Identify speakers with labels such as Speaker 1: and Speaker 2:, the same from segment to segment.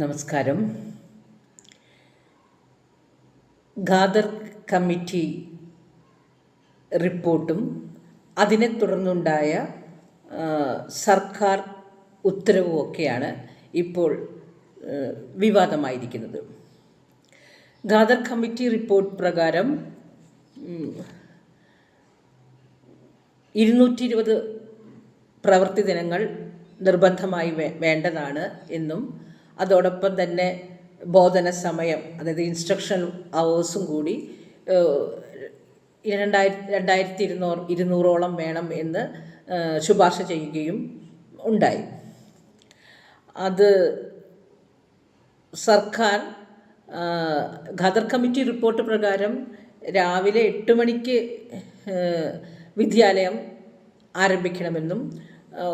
Speaker 1: നമസ്കാരം. ഖാദർ കമ്മിറ്റി റിപ്പോർട്ടും അതിനെ തുടർന്നുണ്ടായ സർക്കാർ ഉത്തരവും ഒക്കെയാണ് ഇപ്പോൾ വിവാദമായിരിക്കുന്നത്. ഖാദർ കമ്മിറ്റി റിപ്പോർട്ട് പ്രകാരം ഇരുന്നൂറ്റി ഇരുപത് പ്രവൃത്തി ദിനങ്ങൾ നിർബന്ധമായി വേണ്ടതാണ് എന്നും അതോടൊപ്പം തന്നെ ബോധന സമയം അതായത് ഇൻസ്ട്രക്ഷൻ അവേഴ്സും കൂടി രണ്ടായിരത്തി രണ്ടായിരത്തി ഇരുന്നൂറ് ഇരുന്നൂറോളം വേണം എന്ന് ശുപാർശ ചെയ്യുകയും ഉണ്ടായി. അത് സർക്കാർ ഖദർ കമ്മിറ്റി റിപ്പോർട്ട് പ്രകാരം രാവിലെ എട്ട് മണിക്ക് വിദ്യാലയം ആരംഭിക്കണമെന്നും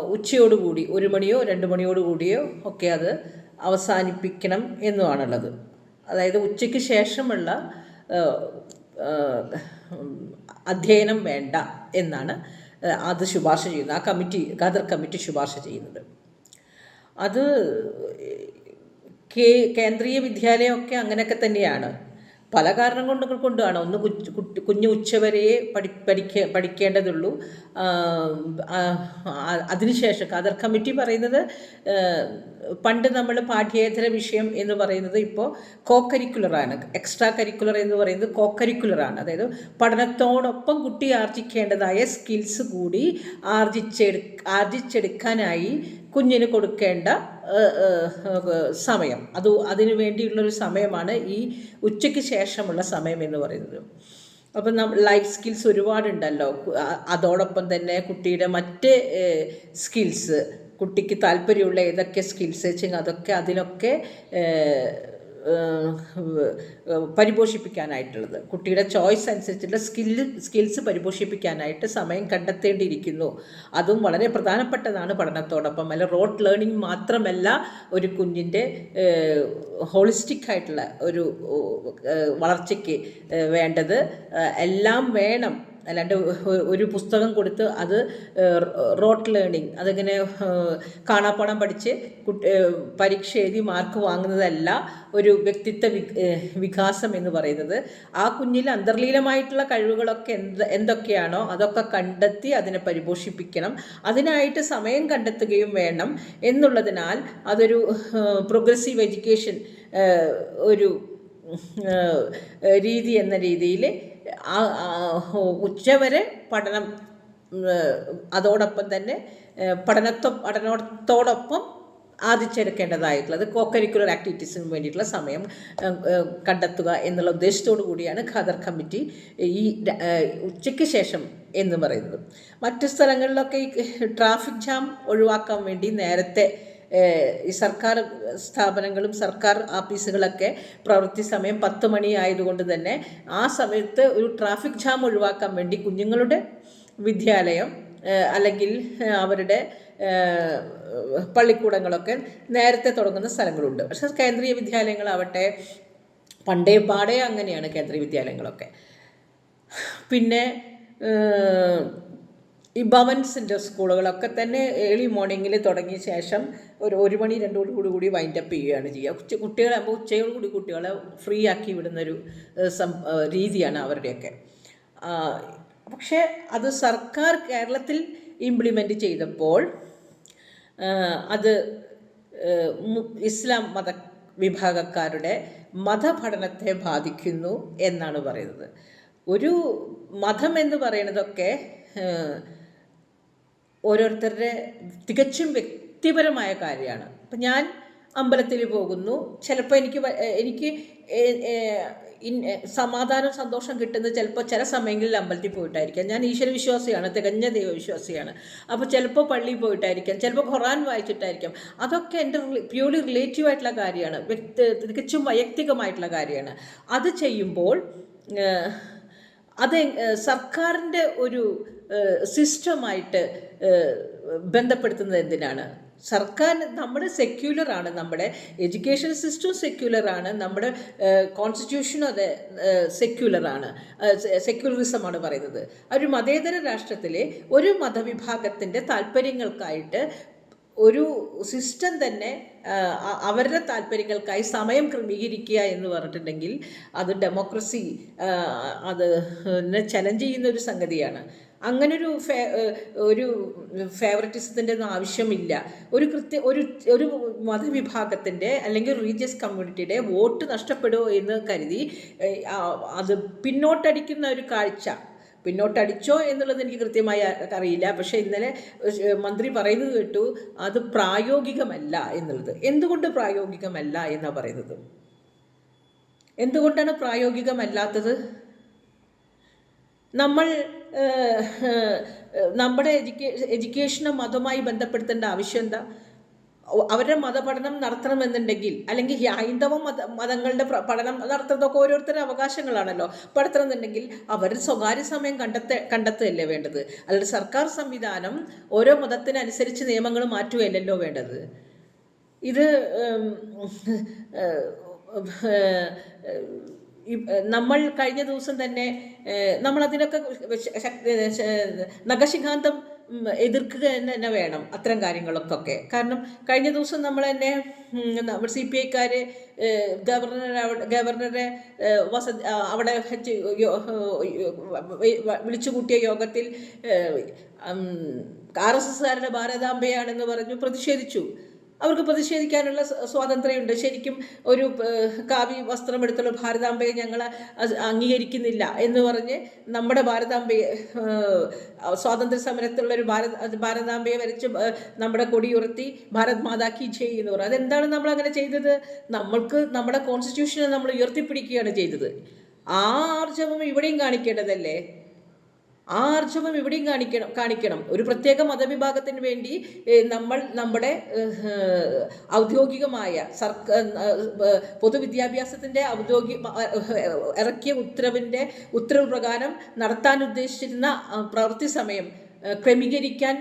Speaker 1: ഉച്ചയോടുകൂടി ഒരു മണിയോ രണ്ട് മണിയോടുകൂടിയോ ഒക്കെ അത് അവസാനിപ്പിക്കണം എന്നുമാണുള്ളത് അതായത് ഉച്ചയ്ക്ക് ശേഷമുള്ള അധ്യയനം വേണ്ട എന്നാണ് അത് ശുപാർശ ചെയ്യുന്നത്. ആ കമ്മിറ്റി ഖദർ കമ്മിറ്റി ശുപാർശ ചെയ്യുന്നത്. അത് കേ കേന്ദ്രീയ വിദ്യാലയമൊക്കെ അങ്ങനെയൊക്കെ തന്നെയാണ്. പല കാരണം കൊണ്ട് കൊണ്ടാണ് ഒന്ന് കുഞ്ഞു കുഞ്ഞ് ഉച്ചവരെയേ പഠി പഠിക്ക പഠിക്കേണ്ടതുള്ളൂ. അതിനുശേഷം ഖദർ കമ്മിറ്റി പറയുന്നത് പണ്ട് നമ്മൾ പാഠ്യേതര വിഷയം എന്ന് പറയുന്നത് ഇപ്പോൾ കോ കരിക്കുലറാണ് എക്സ്ട്രാ കരിക്കുലർ എന്ന് പറയുന്നത് കോ കരിക്കുലറാണ് അതായത് പഠനത്തോടൊപ്പം കുട്ടി ആർജിക്കേണ്ടതായ സ്കിൽസ് കൂടി ആർജിച്ചെടു ആർജിച്ചെടുക്കാനായി കുഞ്ഞിന് കൊടുക്കേണ്ട സമയം. അത് അതിനു വേണ്ടിയുള്ളൊരു സമയമാണ് ഈ ഉച്ചയ്ക്ക് ശേഷമുള്ള സമയം എന്ന് പറയുന്നത്. അപ്പം നമ്മൾ ലൈഫ് സ്കിൽസ് ഒരുപാടുണ്ടല്ലോ. അതോടൊപ്പം തന്നെ കുട്ടിയുടെ മറ്റ് സ്കിൽസ് കുട്ടിക്ക് താല്പര്യമുള്ള ഏതൊക്കെ സ്കിൽസ് വെച്ചെങ്കിൽ അതൊക്കെ അതിനൊക്കെ പരിപോഷിപ്പിക്കാനായിട്ടുള്ളത്. കുട്ടിയുടെ ചോയ്സ് അനുസരിച്ചുള്ള സ്കില്ല് സ്കിൽസ് പരിപോഷിപ്പിക്കാനായിട്ട് സമയം കണ്ടെത്തേണ്ടിയിരിക്കുന്നു. അതും വളരെ പ്രധാനപ്പെട്ടതാണ് പഠനത്തോടൊപ്പം. അല്ല റോട്ട് ലേണിംഗ് മാത്രമല്ല ഒരു കുഞ്ഞിന്റെ ഹോളിസ്റ്റിക് ആയിട്ടുള്ള ഒരു വളർച്ചയ്ക്ക് വേണ്ടത്. എല്ലാം വേണം അല്ലാണ്ട് ഒരു പുസ്തകം കൊടുത്ത് അത് റോട്ട് ലേണിംഗ് അതിങ്ങനെ കാണാപ്പാടം പഠിച്ച് പരീക്ഷ എഴുതി മാർക്ക് വാങ്ങുന്നതല്ല ഒരു വ്യക്തിത്വ വികാസം എന്ന് പറയുന്നത്. ആ കുഞ്ഞിൽ അന്തർലീനമായിട്ടുള്ള കഴിവുകളൊക്കെ എന്ത് എന്തൊക്കെയാണോ അതൊക്കെ കണ്ടെത്തി അതിനെ പരിപോഷിപ്പിക്കണം. അതിനായിട്ട് സമയം കണ്ടെത്തുകയും വേണം. എന്നുള്ളതിനാൽ അതൊരു പ്രോഗ്രസീവ് എഡ്യൂക്കേഷൻ ഒരു രീതി എന്ന രീതിയിൽ ഉച്ചവരെ പഠനം അതോടൊപ്പം തന്നെ പഠനത്തോ പഠനത്തോടൊപ്പം ആർജിച്ചെടുക്കേണ്ടതായിട്ടുള്ളത് കോ കരിക്കുലർ ആക്ടിവിറ്റീസിന് വേണ്ടിയിട്ടുള്ള സമയം കണ്ടെത്തുക എന്നുള്ള ഉദ്ദേശത്തോടു കൂടിയാണ് ഖാദർ കമ്മിറ്റി ഈ ഉച്ചയ്ക്ക് ശേഷം എന്ന് പറയുന്നത്. മറ്റു സ്ഥലങ്ങളിലൊക്കെ ഈ ട്രാഫിക് ജാം ഒഴിവാക്കാൻ വേണ്ടി നേരത്തെ ഈ സർക്കാർ സ്ഥാപനങ്ങളും സർക്കാർ ആഫീസുകളൊക്കെ പ്രവൃത്തി സമയം പത്ത് മണി ആയതുകൊണ്ട് തന്നെ ആ സമയത്ത് ഒരു ട്രാഫിക് ജാം ഒഴിവാക്കാൻ വേണ്ടി കുഞ്ഞുങ്ങളുടെ വിദ്യാലയം അല്ലെങ്കിൽ അവരുടെ പള്ളിക്കൂടങ്ങളൊക്കെ നേരത്തെ തുടങ്ങുന്ന സ്ഥലങ്ങളുണ്ട്. പക്ഷേ കേന്ദ്രീയ വിദ്യാലയങ്ങളാവട്ടെ പണ്ടേ പാടേ അങ്ങനെയാണ് കേന്ദ്രീയ വിദ്യാലയങ്ങളൊക്കെ. പിന്നെ ഈ ഭവൻസിന്റെ സ്കൂളുകളൊക്കെ തന്നെ ഏർലി മോർണിംഗിൽ തുടങ്ങിയ ശേഷം ഒരു ഒരു മണി രണ്ട് മണി കൂടി കൂടി വൈൻഡ് അപ്പ് ചെയ്യുകയാണ് ചെയ്യുക. ഉച്ച കുട്ടികളാകുമ്പോൾ ഉച്ചയോട് കൂടി കുട്ടികളെ ഫ്രീ ആക്കി വിടുന്നൊരു സം രീതിയാണ് അവരുടെയൊക്കെ. പക്ഷേ അത് സർക്കാർ കേരളത്തിൽ ഇംപ്ലിമെന്റ് ചെയ്തപ്പോൾ അത് ഇസ്ലാം മത വിഭാഗക്കാരുടെ മതപഠനത്തെ ബാധിക്കുന്നു എന്നാണ് പറയുന്നത്. ഒരു മതം എന്ന് പറയുന്നതൊക്കെ ഓരോരുത്തരുടെ തികച്ചും വ്യക്തിപരമായ കാര്യമാണ്. അപ്പം ഞാൻ അമ്പലത്തിൽ പോകുന്നു. ചിലപ്പോൾ എനിക്ക് എനിക്ക് സമാധാനം സന്തോഷം കിട്ടുന്നത് ചിലപ്പോൾ ചില സമയങ്ങളിൽ അമ്പലത്തിൽ പോയിട്ടായിരിക്കാം. ഞാൻ ഈശ്വര വിശ്വാസിയാണ് തികഞ്ഞ ദൈവവിശ്വാസിയാണ്. അപ്പോൾ ചിലപ്പോൾ പള്ളിയിൽ പോയിട്ടായിരിക്കാം ചിലപ്പോൾ ഖുറാൻ വായിച്ചിട്ടായിരിക്കാം. അതൊക്കെ എന്റെ പ്യൂർലി റിലേറ്റീവ് ആയിട്ടുള്ള കാര്യമാണ്. വ്യക്തി തികച്ചും വൈയക്തികമായിട്ടുള്ള കാര്യമാണ്. അത് ചെയ്യുമ്പോൾ അത് സർക്കാരിന്റെ ഒരു സിസ്റ്റമായിട്ട് ബന്ധപ്പെടുത്തുന്നത് എന്തിനാണ്? സർക്കാർ നമ്മുടെ സെക്യുലറാണ് നമ്മുടെ എഡ്യൂക്കേഷൻ സിസ്റ്റം സെക്യുലറാണ് നമ്മുടെ കോൺസ്റ്റിറ്റ്യൂഷനും അതെ സെക്യുലറാണ് സെക്യുലറിസമാണ് പറയുന്നത്. ഒരു മതേതര രാഷ്ട്രത്തിലെ ഒരു മതവിഭാഗത്തിന്റെ താല്പര്യങ്ങൾക്കായിട്ട് ഒരു സിസ്റ്റം തന്നെ അവരുടെ താല്പര്യങ്ങൾക്കായി സമയം ക്രമീകരിക്കുക എന്ന് പറഞ്ഞിട്ടുണ്ടെങ്കിൽ അത് ഡെമോക്രസി അത് ചലഞ്ച് ചെയ്യുന്ന ഒരു സംഗതിയാണ്. അങ്ങനൊരു ഫേ ഒരു ഫേവററ്റിസത്തിന്റെ ഒന്നും ആവശ്യമില്ല. ഒരു കൃത്യ ഒരു ഒരു മതവിഭാഗത്തിന്റെ അല്ലെങ്കിൽ റിലീജിയസ് കമ്മ്യൂണിറ്റിയുടെ വോട്ട് നഷ്ടപ്പെടുമോ എന്ന് കരുതി അത് പിന്നോട്ടടിക്കുന്ന ഒരു കാഴ്ച. പിന്നോട്ടടിച്ചോ എന്നുള്ളത് എനിക്ക് കൃത്യമായി അറിയില്ല. പക്ഷേ ഇന്നലെ മന്ത്രി പറയുന്നത് കേട്ടു അത് പ്രായോഗികമല്ല എന്നുള്ളത്. എന്തുകൊണ്ട് പ്രായോഗികമല്ല എന്നാണ് പറയുന്നത്? എന്തുകൊണ്ടാണ് പ്രായോഗികമല്ലാത്തത്? നമ്മൾ നമ്മുടെ എഡ്യൂക്കേ എഡ്യൂക്കേഷനെ മതവുമായി ബന്ധപ്പെടുത്തേണ്ട ആവശ്യം എന്താ അവരുടെ മതപഠനം നടത്തണമെന്നുണ്ടെങ്കിൽ അല്ലെങ്കിൽ ഹൈന്ദവ മത മതങ്ങളുടെ പഠനം നടത്തുന്നതൊക്കെ ഓരോരുത്തരുടെ അവകാശങ്ങളാണല്ലോ. പഠിത്തണമെന്നുണ്ടെങ്കിൽ അവർ സ്വകാര്യ സമയം കണ്ടെത്ത കണ്ടെത്തുകയല്ലേ വേണ്ടത്? അല്ലാതെ സർക്കാർ സംവിധാനം ഓരോ മതത്തിനനുസരിച്ച് നിയമങ്ങൾ മാറ്റുകയല്ലല്ലോ വേണ്ടത്? ഇത് നമ്മൾ കഴിഞ്ഞ ദിവസം തന്നെ നമ്മൾ അതിനൊക്കെ നഖശിഖാന്തം എതിർക്കുക തന്നെ വേണം അത്തരം കാര്യങ്ങളൊക്കെ കാരണം കഴിഞ്ഞ ദിവസം നമ്മൾ തന്നെ സി പി ഐക്കാർ ഗവർണർ ഗവർണറെ വസ അവിടെ വെച്ച് യോ- യോ- വിളിച്ചു കൂട്ടിയ യോഗത്തിൽ ആർ എസ് എസ്സുകാരുടെ ഭാരതാംബയാണെന്ന് പറഞ്ഞു പ്രതിഷേധിച്ചു. അവർക്ക് പ്രതിഷേധിക്കാനുള്ള സ്വാതന്ത്ര്യമുണ്ട്. ശരിക്കും ഒരു കാവി വസ്ത്രം എടുത്തുള്ള ഭാരതാംബയെ ഞങ്ങൾ അംഗീകരിക്കുന്നില്ല എന്ന് പറഞ്ഞ് നമ്മുടെ ഭാരതാംബയെ സ്വാതന്ത്ര്യ സമരത്തിലുള്ള ഒരു ഭാരത് ഭാരതാംബയെ വരച്ച് നമ്മുടെ കൊടി ഉയർത്തി ഭാരത് മാതാക്കി ചെയ്യുന്നു അതെന്താണ് നമ്മൾ അങ്ങനെ ചെയ്തത്? നമ്മൾക്ക് നമ്മുടെ കോൺസ്റ്റിറ്റ്യൂഷനെ നമ്മൾ ഉയർത്തിപ്പിടിക്കുകയാണ് ചെയ്തത്. ആ ആർജവം ഇവിടെയും കാണിക്കേണ്ടതല്ലേ? ആ ആർജവം ഇവിടെയും കാണിക്കണം കാണിക്കണം. ഒരു പ്രത്യേക മതവിഭാഗത്തിന് വേണ്ടി നമ്മൾ നമ്മുടെ ഔദ്യോഗികമായ സർക്കാർ പൊതുവിദ്യാഭ്യാസത്തിന്റെ ഔദ്യോഗിക ഇറക്കിയ ഉത്തരവിന്റെ ഉത്തരവ് പ്രകാരം നടത്താൻ ഉദ്ദേശിച്ചിരുന്ന പ്രവൃത്തി സമയം ക്രമീകരിക്കാൻ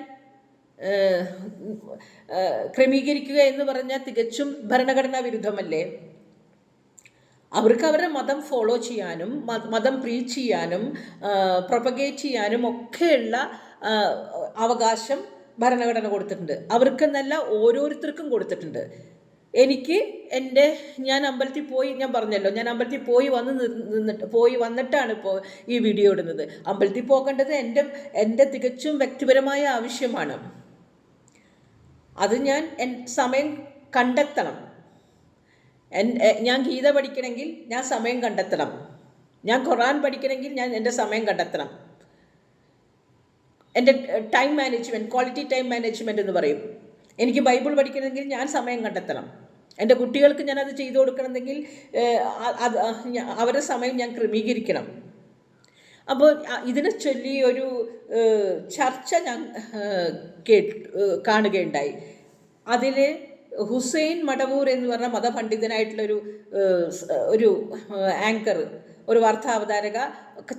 Speaker 1: ക്രമീകരിക്കുക എന്ന് പറഞ്ഞാൽ തികച്ചും ഭരണഘടനാ വിരുദ്ധമല്ലേ അവർക്ക് അവരുടെ മതം ഫോളോ ചെയ്യാനും മതം പ്രീച്ച് ചെയ്യാനും പ്രൊപ്പഗേറ്റ് ചെയ്യാനും ഒക്കെയുള്ള അവകാശം ഭരണഘടന കൊടുത്തിട്ടുണ്ട്. അവർക്കെന്നല്ല ഓരോരുത്തർക്കും കൊടുത്തിട്ടുണ്ട്. എനിക്ക് എന്റെ ഞാൻ അമ്പലത്തിൽ പോയി ഞാൻ പറഞ്ഞല്ലോ ഞാൻ അമ്പലത്തിൽ പോയി വന്ന് നിന്നിട്ട് പോയി വന്നിട്ടാണ് ഇപ്പോൾ ഈ വീഡിയോ ഇടുന്നത്. അമ്പലത്തിൽ പോകേണ്ടത് എന്റെ എന്റെ തികച്ചും വ്യക്തിപരമായ ആവശ്യമാണ്. അത് ഞാൻ സമയം കണ്ടെത്തണം. ഞാൻ ഗീത പഠിക്കണമെങ്കിൽ ഞാൻ സമയം കണ്ടെത്തണം. ഞാൻ ഖുറാൻ പഠിക്കണമെങ്കിൽ ഞാൻ എന്റെ സമയം കണ്ടെത്തണം. എന്റെ time management quality time management എന്ന് പറയും. എനിക്ക് ബൈബിൾ പഠിക്കണമെങ്കിൽ ഞാൻ സമയം കണ്ടെത്തണം. എന്റെ കുട്ടികൾക്ക് ഞാനത് ചെയ്തു കൊടുക്കണമെങ്കിൽ അത് അവരുടെ സമയം ഞാൻ ക്രമീകരിക്കണം. അപ്പോൾ ഇതിനെ ചൊല്ലി ഒരു ചർച്ച ഞാൻ കേ കാണുകയുണ്ടായി. അതിൽ ഹുസൈൻ മടവൂർ എന്ന് പറഞ്ഞ മതപണ്ഡിതനായിട്ടുള്ളൊരു ഒരു ആങ്കർ ഒരു വാർത്താ അവതാരക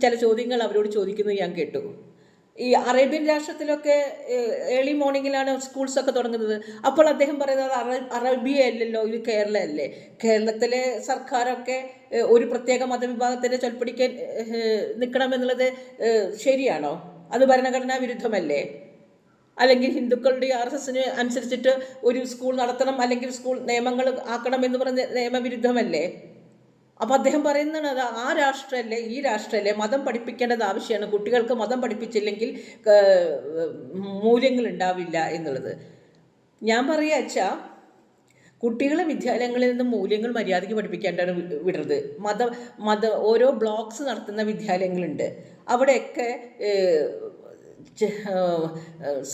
Speaker 1: ചില ചോദ്യങ്ങൾ അവരോട് ചോദിക്കുന്നത് ഞാൻ കേട്ടു. ഈ അറേബ്യൻ രാഷ്ട്രത്തിലൊക്കെ ഏർലി മോർണിംഗിലാണ് സ്കൂൾസൊക്കെ തുടങ്ങുന്നത്. അപ്പോൾ അദ്ദേഹം പറയുന്നത് അറ അറബിയ അല്ലല്ലോ ഇത് കേരള അല്ലേ കേരളത്തിലെ സർക്കാരൊക്കെ ഒരു പ്രത്യേക മതവിഭാഗത്തിന്റെ ചൊൽപ്പടിക്കാൻ നിൽക്കണമെന്നുള്ളത് ശരിയാണോ? അത് ഭരണഘടനാ വിരുദ്ധമല്ലേ? അല്ലെങ്കിൽ ഹിന്ദുക്കളുടെ ആർ എസ് എസിന് അനുസരിച്ചിട്ട് ഒരു സ്കൂൾ നടത്തണം അല്ലെങ്കിൽ സ്കൂൾ നിയമങ്ങൾ ആക്കണം എന്ന് പറഞ്ഞ നിയമവിരുദ്ധമല്ലേ? അപ്പോൾ അദ്ദേഹം പറയുന്നത് ആ രാഷ്ട്രമല്ലേ ഈ രാഷ്ട്രമല്ലേ മതം പഠിപ്പിക്കേണ്ടത് ആവശ്യമാണ്. കുട്ടികൾക്ക് മതം പഠിപ്പിച്ചില്ലെങ്കിൽ മൂല്യങ്ങൾ ഉണ്ടാവില്ല എന്നുള്ളത്. ഞാൻ പറയുക കുട്ടികളെ വിദ്യാലയങ്ങളിൽ നിന്ന് മൂല്യങ്ങൾ മര്യാദയ്ക്ക് പഠിപ്പിക്കേണ്ടാണ് വിടരുത്. മത മത ഓരോ ബ്ലോക്സ് നടത്തുന്ന വിദ്യാലയങ്ങളുണ്ട്. അവിടെയൊക്കെ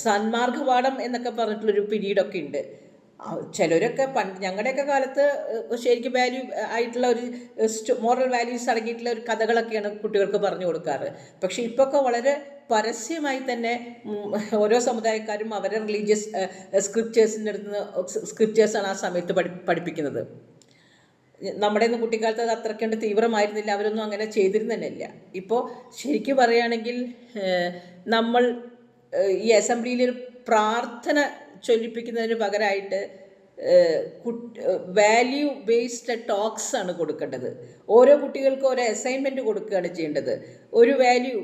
Speaker 1: സന്മാർഗപാഠം എന്നൊക്കെ പറഞ്ഞിട്ടുള്ളൊരു പീരീഡൊക്കെ ഉണ്ട്. ചിലരൊക്കെ പണ്ട് ഞങ്ങളുടെയൊക്കെ കാലത്ത് ശരിക്കും വാല്യൂ ആയിട്ടുള്ള ഒരു മോറൽ വാല്യൂസ് അടങ്ങിയിട്ടുള്ള ഒരു കഥകളൊക്കെയാണ് കുട്ടികൾക്ക് പറഞ്ഞു കൊടുക്കാറ്. പക്ഷേ ഇപ്പോൾ ഒക്കെ വളരെ പരസ്യമായി തന്നെ ഓരോ സമുദായക്കാരും അവരെ റിലീജിയസ് സ്ക്രിപ്റ്റേഴ്സിന്റെ അടുത്ത് നിന്ന് സ്ക്രിപ്റ്റേഴ്സാണ് ആ സമയത്ത് പഠി പഠിപ്പിക്കുന്നത്. നമ്മുടെ ഒന്നും കുട്ടിക്കാലത്ത് അത് അത്രയ്ക്കണ്ട് തീവ്രമായിരുന്നില്ല അവരൊന്നും അങ്ങനെ ചെയ്തിരുന്നില്ല ഇപ്പോൾ ശരിക്കും പറയുകയാണെങ്കിൽ നമ്മൾ ഈ അസംബ്ലിയിൽ ഒരു പ്രാർത്ഥന ചൊല്ലിപ്പിക്കുന്നതിന് പകരമായിട്ട് വാല്യൂ ബേസ്ഡ് ടോക്സ് ആണ് കൊടുക്കേണ്ടത്. ഓരോ കുട്ടികൾക്കും ഓരോ അസൈൻമെന്റ് കൊടുക്കുകയാണ് ചെയ്യേണ്ടത്. ഒരു വാല്യൂ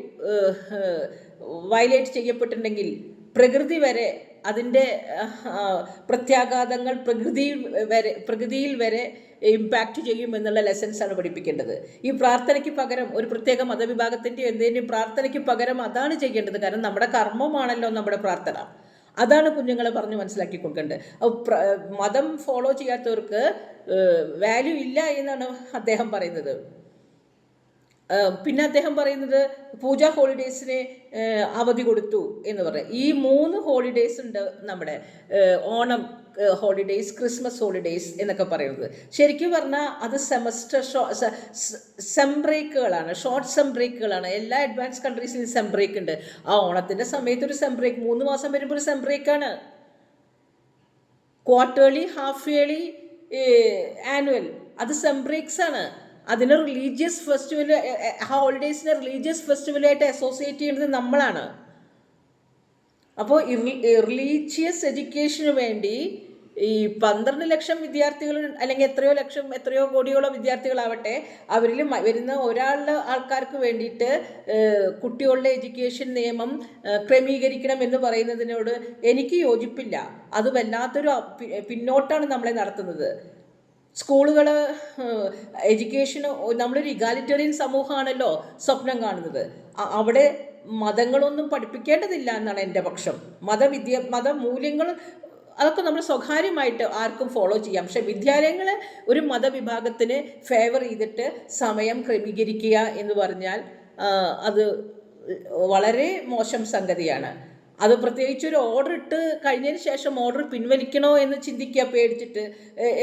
Speaker 1: വയലേറ്റ് ചെയ്യപ്പെട്ടിട്ടുണ്ടെങ്കിൽ പ്രകൃതി വരെ അതിന്റെ പ്രത്യാഘാതങ്ങൾ പ്രകൃതിയിൽ വരെ പ്രകൃതിയിൽ വരെ ഇമ്പാക്റ്റ് ചെയ്യും എന്നുള്ള ആണ് പഠിപ്പിക്കേണ്ടത്. ഈ പ്രാർത്ഥനയ്ക്ക് പകരം ഒരു പ്രത്യേക മതവിഭാഗത്തിന്റെ എന്തിന്റെയും പ്രാർത്ഥനയ്ക്ക് പകരം അതാണ് ചെയ്യേണ്ടത്. കാരണം നമ്മുടെ കർമ്മമാണല്ലോ നമ്മുടെ പ്രാർത്ഥന. അതാണ് കുഞ്ഞുങ്ങളെ പറഞ്ഞ് മനസ്സിലാക്കി കൊടുക്കേണ്ടത്. മതം ഫോളോ ചെയ്യാത്തവർക്ക് വാല്യൂ ഇല്ല എന്നാണ് അദ്ദേഹം പറയുന്നത്. പിന്നെ അദ്ദേഹം പറയുന്നത് പൂജ ഹോളിഡേയ്സിന് അവധി കൊടുത്തു എന്ന് പറയാം. ഈ മൂന്ന് ഹോളിഡേയ്സ് ഉണ്ട് നമ്മുടെ ഓണം ഹോളിഡേയ്സ് ക്രിസ്മസ് ഹോളിഡേയ്സ് എന്നൊക്കെ പറയുന്നത്. ശരിക്കും പറഞ്ഞാൽ അത് സെമസ്റ്റർ ഷോ സെം ബ്രേക്കുകളാണ് ഷോർട്ട് സെം ബ്രേക്കുകളാണ് എല്ലാ അഡ്വാൻസ് കൺട്രീസിലും സെം ബ്രേക്ക് ഉണ്ട്. ആ ഓണത്തിന്റെ സമയത്ത് ഒരു സെം ബ്രേക്ക് മൂന്ന് മാസം വരുമ്പോൾ ഒരു സെം ബ്രേക്കാണ് ക്വാർട്ടേർലി ഹാഫ് ഇയർലി ആനുവൽ അത് സെം ബ്രേക്സ് ആണ്. അതിന് റിലീജിയസ് ഫെസ്റ്റിവൽ ഹോളിഡേയ്സിനെ റിലീജിയസ് ഫെസ്റ്റിവലായിട്ട് അസോസിയേറ്റ് ചെയ്യുന്നത് നമ്മളാണ്. അപ്പോൾ റിലീജിയസ് എഡ്യൂക്കേഷന് വേണ്ടി ഈ പന്ത്രണ്ട് ലക്ഷം വിദ്യാർത്ഥികൾ അല്ലെങ്കിൽ എത്രയോ ലക്ഷം എത്രയോ കോടിയോളം വിദ്യാർത്ഥികളാവട്ടെ അവരിൽ വരുന്ന ഒരാളുടെ ആൾക്കാർക്ക് വേണ്ടിയിട്ട് കുട്ടികളുടെ എഡ്യൂക്കേഷൻ നിയമം ക്രമീകരിക്കണം എന്ന് പറയുന്നതിനോട് എനിക്ക് യോജിപ്പില്ല. അത് വല്ലാത്തൊരു പിന്നോട്ടാണ് നമ്മളെ നടത്തുന്നത്. സ്കൂളുകൾ എഡ്യൂക്കേഷൻ നമ്മളൊരു ഇഗാലിറ്റേറിയൻ സമൂഹമാണല്ലോ സ്വപ്നം കാണുന്നത്. അവിടെ മതങ്ങളൊന്നും പഠിപ്പിക്കേണ്ടതില്ല എന്നാണ് എന്റെ പക്ഷം. മതവിദ്യ മതമൂല്യങ്ങൾ അതൊക്കെ നമ്മൾ സ്വകാര്യമായിട്ട് ആർക്കും ഫോളോ ചെയ്യാം. പക്ഷെ വിദ്യാലയങ്ങൾ ഒരു മതവിഭാഗത്തിന് ഫേവർ ചെയ്തിട്ട് സമയം ക്രമീകരിക്കുക എന്ന് പറഞ്ഞാൽ അത് വളരെ മോശം സംഗതിയാണ്. അത് പ്രത്യേകിച്ച് ഒരു ഓർഡർ ഇട്ട് കഴിഞ്ഞതിന് ശേഷം ഓർഡർ പിൻവലിക്കണോ എന്ന് ചിന്തിക്കുക പേടിച്ചിട്ട്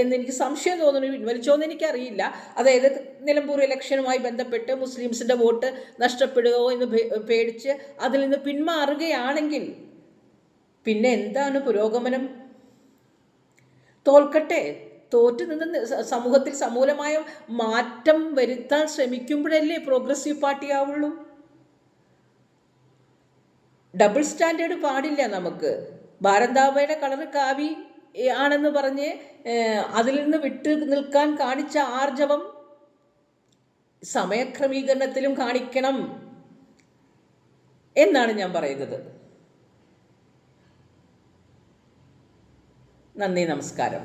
Speaker 1: എന്ന് എനിക്ക് സംശയം തോന്നുന്നു. പിൻവലിച്ചോ എന്ന് എനിക്കറിയില്ല. അതായത് നിലമ്പൂർ ഇലക്ഷനുമായി ബന്ധപ്പെട്ട് മുസ്ലിംസിന്റെ വോട്ട് നഷ്ടപ്പെടുകയോ എന്ന് പേടിച്ച് അതിൽ നിന്ന് പിന്മാറുകയാണെങ്കിൽ പിന്നെ എന്താണ് പുരോഗമനം? തോൽക്കട്ടെ. തോറ്റു നിന്ന് സമൂഹത്തിൽ സമൂലമായ മാറ്റം വരുത്താൻ ശ്രമിക്കുമ്പോഴല്ലേ പ്രോഗ്രസീവ് പാർട്ടി ആവുള്ളൂ ഡബിൾ സ്റ്റാൻഡേർഡ് പാടില്ല നമുക്ക്. ഭാരന്താവയുടെ കളർ കാവി ആണെന്ന് പറഞ്ഞ് അതിൽ നിന്ന് വിട്ട് നിൽക്കാൻ കാണിച്ച ആർജവം സമയക്രമീകരണത്തിലും കാണിക്കണം എന്നാണ് ഞാൻ പറയുന്നത്. നന്ദി നമസ്കാരം.